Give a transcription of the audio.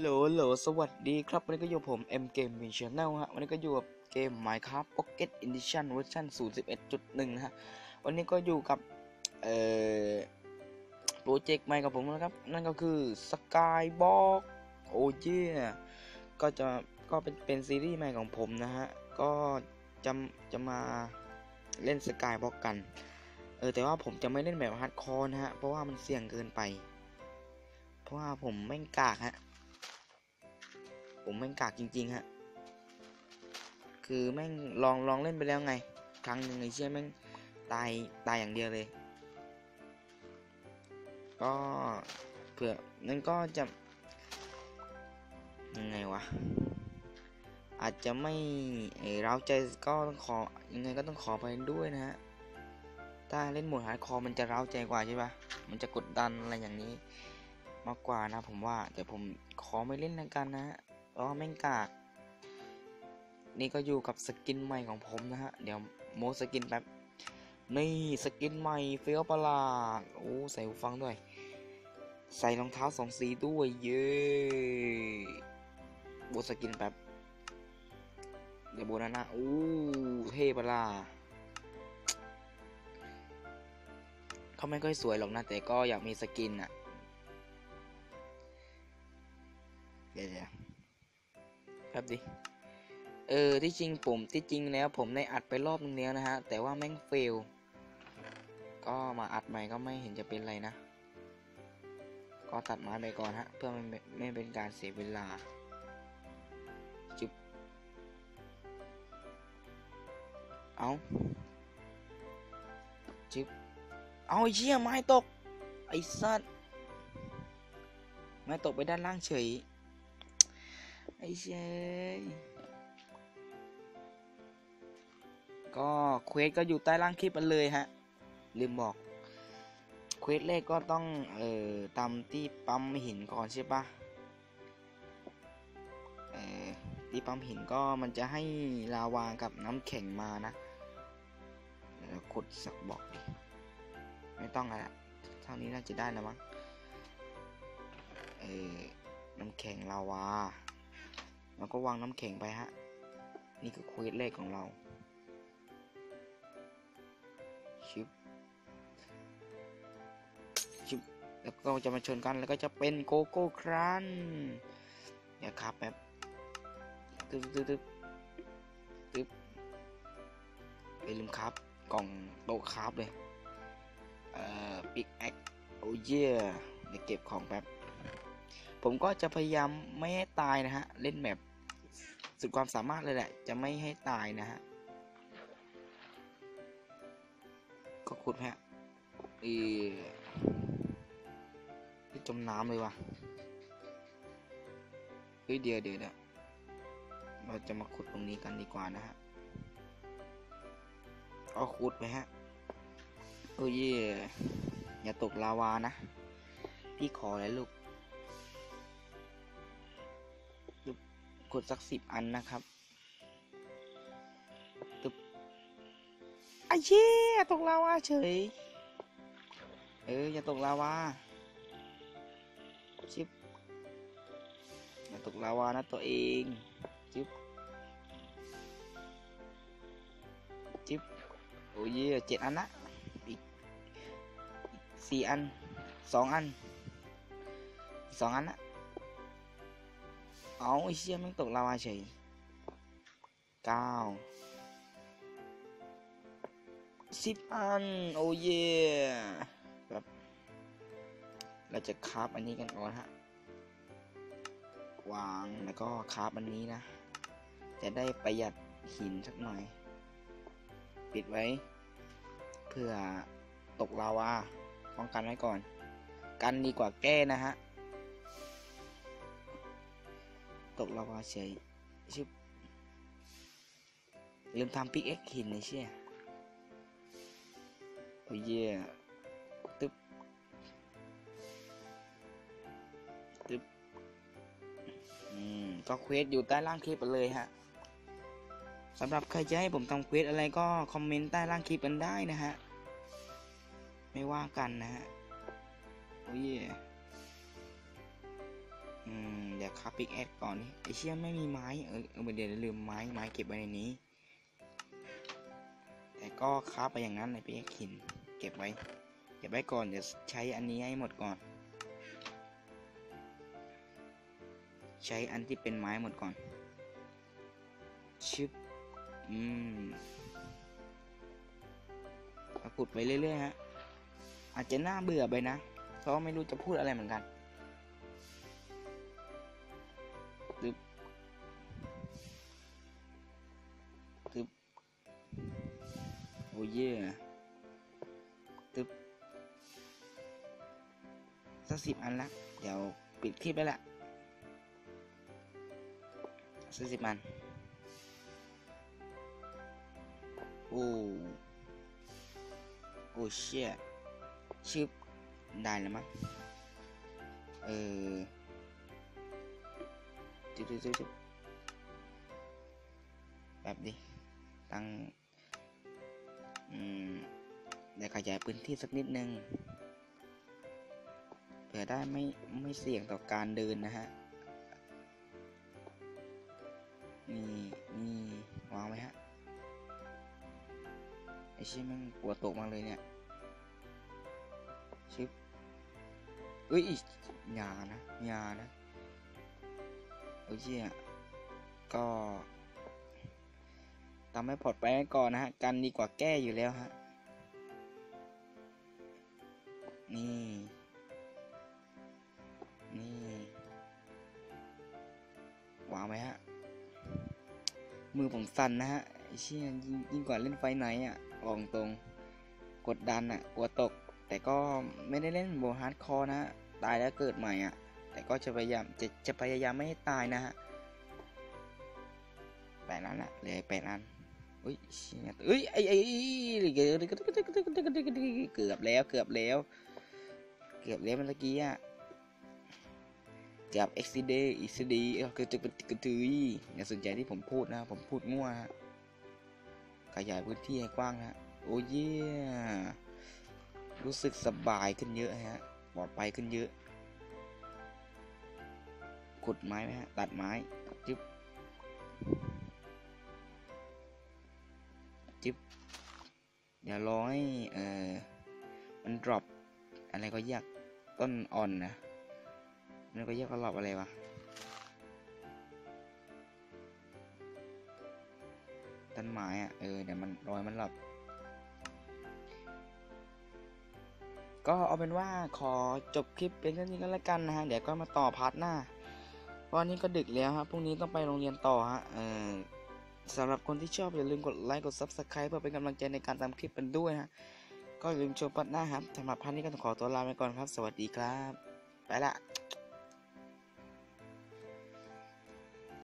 โหลโหลสวัสดีครับ วันนี้ก็อยู่ผม M Game Win Channel ฮะ วันนี้ก็อยู่กับเกม Minecraft Pocket Edition เวอร์ชัน0.11.1นะฮะ วันนี้ก็อยู่กับ เอ่อ โปรเจกต์ใหม่กับผมนะครับ นั่นก็คือ Skyblock โอ้เย่ก็จะ ก็เป็น เป็นซีรีส์ใหม่ของผมนะฮะ ก็จะ จะมาเล่น Skyblock กัน เออ แต่ว่าผมจะไม่เล่นแบบฮาร์ดคอร์นะฮะ เพราะว่ามันเสี่ยงเกินไป เพราะว่าผมแม่งกากฮะ ผมแม่งกากจริง ๆ ฮะ คือแม่งลองลองเล่นไปแล้วไง ครั้งหนึ่งไอ้เชี่ยแม่งตายตายอย่างเดียวเลย ก็เผื่อนั่นก็จะยังไงวะ อาจจะไม่เออเราใจก็ต้องขอยังไงก็ต้องขอไปด้วยนะฮะ ถ้าเล่นโหมดฮาร์ดคอร์มันจะเร้าใจกว่าใช่ปะมันจะกดดันอะไรอย่างนี้ มากกว่านะผมว่า แต่ผมขอไม่เล่นแล้วกันนะฮะ เพราะว่าแม่งกาก นี่ก็อยู่กับสกินใหม่ของผมนะฮะ เดี๋ยวโมสกินแป๊บ นี่สกินใหม่เฟี้ยวประหลาด โอ้ใส่หูฟังด้วย ใส่รองเท้าสองสีด้วย เย้โบสกินแป๊บ เดี๋ยวโบนานะอู้เท่ประหลาดเขาไม่ค่อยสวยหรอกนะ แต่ก็อยากมีสกินอะเดี๋ แป๊บดิ เออ ที่จริงผมที่จริงแล้วผมได้อัดไปรอบนึงแล้วนะฮะ แต่ว่าแม่งเฟล ก็มาอัดใหม่ก็ไม่เห็นจะเป็นไรนะ ก็ตัดไม้ไปก่อนฮะ เพื่อไม่ไม่เป็นการเสียเวลาจุบเอาจุบเอาไอ้เชี่ยไม้ตก ไอ้สัตว์ไม้ตกไปด้านล่างเฉย ไอเชยก็เควสก็อยู่ใต้ล่างคลิปมันเลยฮะ ลืมบอก เควสแรกก็ต้อง เอ่อตามที่ปั๊มหินก่อนใช่ปะเอ่อที่ปั๊มหินก็มันจะให้ลาวากับน้ำแข็งมานะเดี๋ยวกดสักบอกดิไม่ต้องอะไรเท่านี้น่าจะได้แล้วมั้งเอ่อน้ำแข็งลาวา แล้วก็วางน้ำแข็งไปฮะ นี่คือเควสแรกของเรา ชิบชิบแล้วก็จะมาชนกันแล้วก็จะเป็นโกโก้ครันเดี๋ยวครับแบบตึ๊บตึ๊บตึ๊บตึ๊บไปลืมครับ กล่องโต๊ะครับเลย เอ่อปิกแอคโอเย่เดี๋ยวเก็บของแป๊บผมก็จะพยายามไม่ให้ตายนะฮะ เล่นแบบ สุดความสามารถเลยแหละ จะไม่ให้ตายนะฮะ ก็ขุดฮะอีที่จมน้ำเลยว่ะ เฮ้ยเดี๋ยวเดี๋ยวเดี๋ยเราจะมาขุดตรงนี้กันดีกว่านะฮะ เอาขุดไปฮะโอ้ยอย่าตกลาวานะ พี่ขอเลยลูก กดสักสิบอันนะครับตึ๊บไอ้เชี่ยตกลาวาเฉย เออ อย่าตกลาวาชิบอย่าตกลาวานะตัวเองจิบจิบโอ้ยเจ็ดอันนะอีกอีกสี่อันสองอันสองอันนะ เอาไอ้เชี่ยม่งตกลาวาเฉยเก้าสิบอัน โอ้เย่แบบเราจะคาฟอันนี้กันก่อนฮะ วางแล้วก็คาฟอันนี้นะ จะได้ประหยัดหินสักหน่อย ปิดไว้ เพื่อตกลาวาป้องกันไว้ก่อน กันดีกว่าแก้นะฮะ ตกลาวาเฉยชิบลืมทำปิกเอ็กหินเลยเชี่ยโอ้ยเย่ตึ๊บตึ๊บอืมก็เควสอยู่ใต้ล่างคลิปไปเลยฮะสำหรับใครจะให้ผมทำเควสอะไรก็คอมเมนต์ใต้ล่างคลิปกันได้นะฮะ ไม่ว่ากันนะฮะ โอ้ย เดี๋ยวคราฟปิกแอดก่อนนี่ไอเชี่ยไม่มีไม้เออเออเดี๋ยวลืมไม้ไม้เก็บไว้ในนี้ แต่ก็คราไปอย่างนั้นในปิกแอดหินเก็บไว้เก็บไว้ก่อนเดี๋ยวใช้อันนี้ให้หมดก่อน ใช้อันที่เป็นไม้หมดก่อนชึบอืมขุดไปเรื่อยๆฮะอาจจะน่าเบื่อไปนะเพราะไม่รู้จะพูดอะไรเหมือนกัน อ้ยเย่ตึ๊บสักสิบอันละ เดี๋ยวปิดคลิปไปละสักสิบอัน โอ้โอ้เชี่ยชึบได้แล้วมั้งเออจุดจุดจุดจุดแบบดิตั้ง เดี๋ยวขยายพื้นที่สักนิดนึงเผื่อได้ไม่ไม่เสี่ยงต่อการเดินนะฮะนี่นี่วางไว้ฮะไอชี่ยแม่งปวดตกมากเลยเนี่ยชิบเอ้ยอยานะอยานะโอ้ยเชี่ยก็ ทำให้ปลอดไปไว้ก่อนนะฮะ กันดีกว่าแก้อยู่แล้วฮะ นี่ นี่ วางไว้ฮะ มือผมสั่นนะฮะเชี่ยยิ่งยิ่งกว่าเล่นไฟไหนอะบอกตรง กดดันอะ กลัวตก แต่ก็ไม่ได้เล่นโบฮาร์ดคอร์นะฮะ ตายแล้วเกิดใหม่อะ แต่ก็จะพยายาม จะจะพยายามไม่ให้ตายนะฮะแปดนั้นแหละเหลือแปดอัน อุ้ยเชี่ยเอ้ยไอ้ไอ้เกือบแล้วเกือบแล้ว เกือบแล้วเมื่อกี้อะกับ XCD XCD เออคือจะกระกระตืออย่าสนใจที่ผมพูดนะผมพูดมั่วฮะขยายพื้นที่ให้กว้างนะโอ้เย่รู้สึกสบายขึ้นเยอะฮะปลอดภัยขึ้นเยอะขุดไม้ไหมฮะตัดไม้จิ๊บ จิ๊บเดี๋ยวรอให้เออมัน drop อะไรก็ยากต้นอ่อนนะมันก็เรียกว่าหลอบอะไรวะต้นไม้อะเออเดี๋ยวมันรอยมันหลอบก็เอาเป็นว่าขอจบคลิปเป็นเท่านี้ก็แล้วกันนะฮะ เดี๋ยวก็มาต่อพาร์ทหน้า เพราะอันนี้ก็ดึกแล้วครับพรุ่งนี้ต้องไปโรงเรียนต่อฮะ เออ สำหรับคนที่ชอบอย่าลืมกดไลค์กด Subscribe เพื่อเป็นกำลังใจในการทำคลิปกันด้วยฮะก็อย่าลืมชมปัดหน้าครับสำหรับพันนี้ก็ต้องขอตัวลาไปก่อนครับ สวัสดีครับ ไปละ